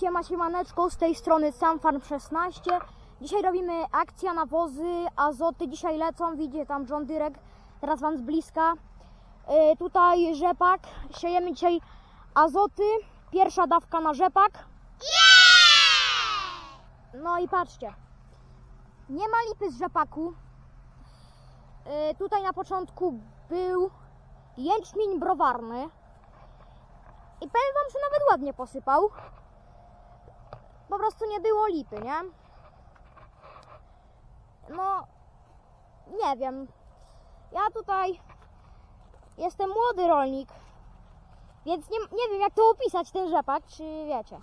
Siema, siemaneczko, z tej strony Samfarm 16. Dzisiaj robimy akcja na wozy, azoty dzisiaj lecą, widzicie tam John Dyrek, teraz Wam z bliska. Yy, tutaj rzepak, siejemy dzisiaj azoty, pierwsza dawka na rzepak. No i patrzcie, nie ma lipy z rzepaku. Yy, tutaj na początku był jęczmień browarny. I powiem Wam, że nawet ładnie posypał. Po prostu nie było lipy, nie? No, nie wiem. Ja tutaj jestem młody rolnik, więc nie, nie wiem jak to opisać ten rzepak, czy wiecie.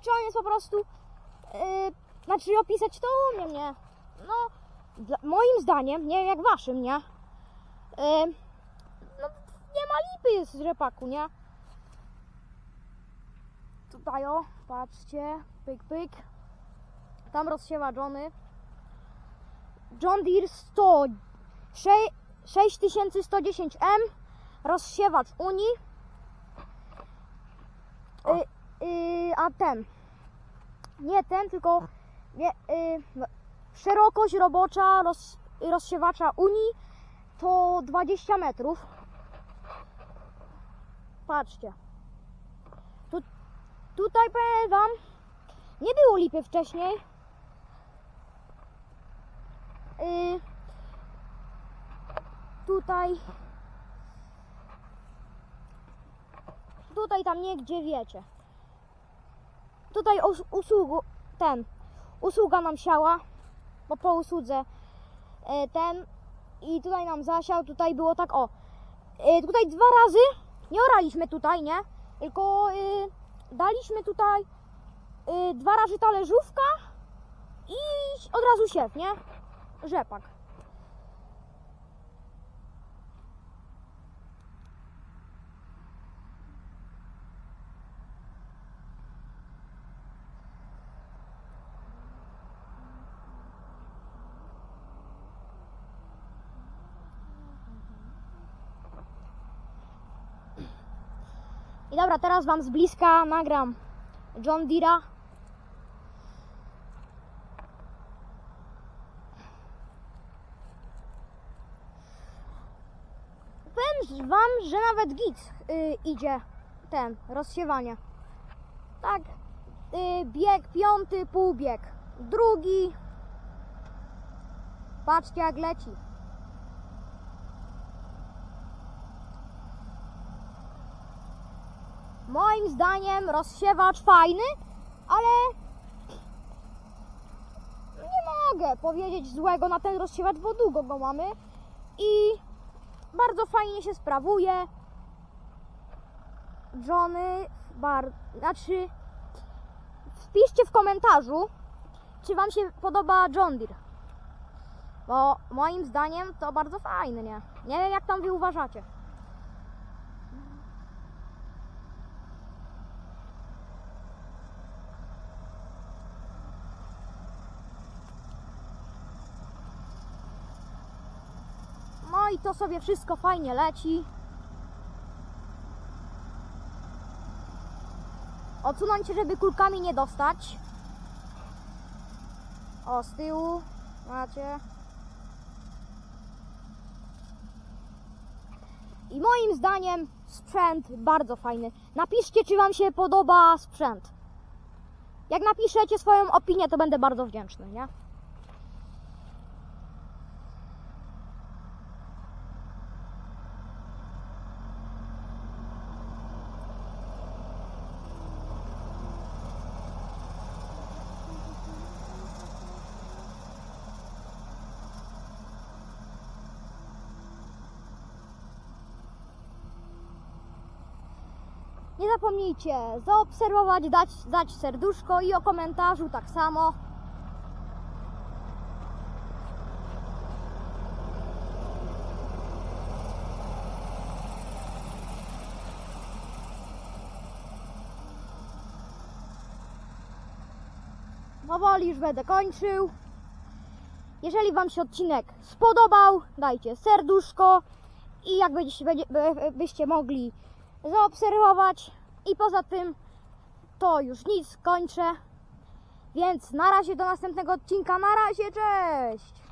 Czy on jest po prostu, yy, znaczy opisać to umiem, nie? No, moim zdaniem, nie wiem jak waszym, nie? Yy, no, nie ma lipy z rzepaku, nie? Tutaj o, patrzcie, pyk, pyk. Tam rozsiewa Johnny. John Deere 100, sze- 6110M, rozsiewacz Unii. Y, y, a ten, nie ten, tylko nie, y, no, szerokość robocza roz, rozsiewacza Unii to 20 metrów. Patrzcie. Tu, tutaj powiem wam, nie było lipy wcześniej. Y, tutaj tutaj tam niegdzie wiecie. Tutaj us, usługu ten usługa nam siała, bo po usłudze e, ten i tutaj nam zasiał, tutaj było tak o. E, tutaj dwa razy nie oraliśmy tutaj, nie? Tylko y, daliśmy tutaj y, dwa razy talerzówka i od razu siew, nie? Rzepak. I dobra, teraz Wam z bliska nagram John Deere'a. Powiem Wam, że nawet git y, idzie ten, rozsiewanie. Tak, y, bieg piąty, półbieg. Drugi. Patrzcie jak leci. Moim zdaniem rozsiewacz fajny, ale nie mogę powiedzieć złego na ten rozsiewacz, bo długo go mamy i bardzo fajnie się sprawuje. Johnny, bar, znaczy wpiszcie w komentarzu, czy Wam się podoba John Deere. Bo moim zdaniem to bardzo fajny, nie? Nie wiem jak tam Wy uważacie. I to sobie wszystko fajnie leci. Odsunąć się, żeby kulkami nie dostać. O, z tyłu macie. I moim zdaniem sprzęt bardzo fajny. Napiszcie, czy Wam się podoba sprzęt. Jak napiszecie swoją opinię, to będę bardzo wdzięczny, nie? Nie zapomnijcie zaobserwować, dać, dać serduszko i o komentarzu tak samo. Powoli już będę kończył. Jeżeli Wam się odcinek spodobał, dajcie serduszko i jak będziecie, będzie- by- byście mogli zaobserwować i poza tym to już nic, kończę. Więc na razie do następnego odcinka. Na razie, cześć!